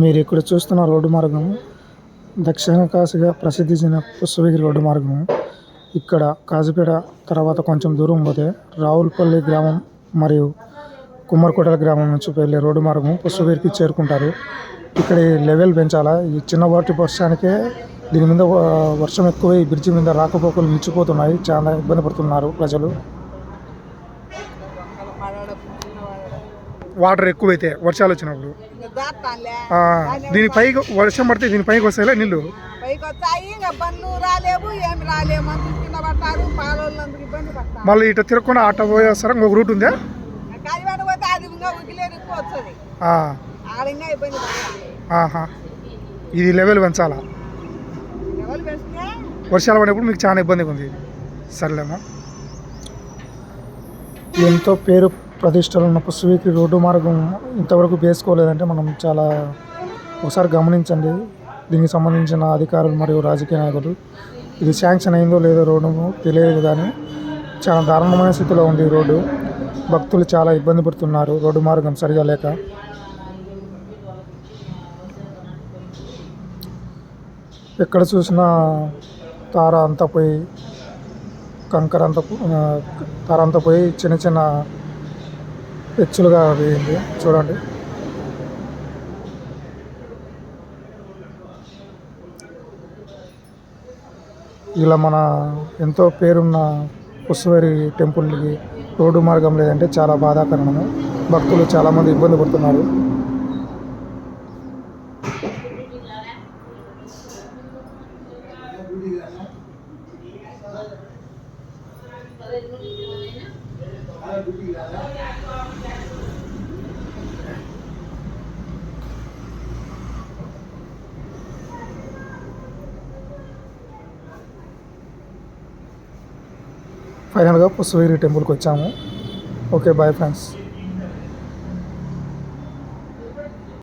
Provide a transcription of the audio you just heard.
మీరు ఇక్కడ చూస్తున్న రోడ్డు మార్గం దక్షిణ కాశీగా ప్రసిద్ధి చెందిన పుష్పగిరి రోడ్డు మార్గం ఇక్కడ కాజీపేట తర్వాత కొంచెం దూరం పోతే రావులపల్లి గ్రామం మరియు కుమ్మరికోటల గ్రామం నుంచి వెళ్ళే రోడ్డు మార్గం పుష్పగిరికి చేరుకుంటారు. ఇక్కడ ఈ లెవెల్ పెంచాలా? ఈ చిన్నపాటి వర్షానికే దీని మీద వర్షం ఎక్కువ ఈ బ్రిడ్జి మీద రాకపోకలు నిలిచిపోతున్నాయి. చాలా ఇబ్బంది పడుతున్నారు ప్రజలు. వాటర్ ఎక్కువైతే వర్షాలు వచ్చినప్పుడు. దీని పైకి వర్షం పడితే దీని పైకి వస్తాయిలే నీళ్ళు మళ్ళీ ఇటు తిరగకుండా ఆట పోయేస్తారా? ఇంకొక రూట్ ఉందా? ఇది లెవెల్ పెంచాలా? వర్షాలు పడినప్పుడు మీకు చాలా ఇబ్బందిగా ఉంది. సర్లేమా ఎంతో పేరు ప్రతిష్టలు ఉన్న పుష్పవీకి రోడ్డు మార్గం ఇంతవరకు వేసుకోలేదంటే మనం చాలా ఒకసారి గమనించండి. దీనికి సంబంధించిన అధికారులు మరియు రాజకీయ నాయకులు ఇది శాంక్షన్ అయిందో లేదో రోడ్డు తెలియదు కానీ చాలా దారుణమైన స్థితిలో ఉంది రోడ్డు. భక్తులు చాలా ఇబ్బంది పడుతున్నారు. రోడ్డు మార్గం సరిగా లేక. ఎక్కడ చూసినా తార అంతా పోయి కంకర అంతా తార అంతా పోయి చిన్న చిన్న పెచ్చులుగా వేయింది. చూడండి. ఇలా మన ఎంతో పేరున్న పుష్పవేరి టెంపుల్కి రోడ్డు మార్గం లేదంటే చాలా బాధాకరణము. భక్తులు చాలామంది ఇబ్బంది పడుతున్నారు. ఫైనల్గా పుసువేరి టెంపుల్కి వచ్చాము. Okay bye friends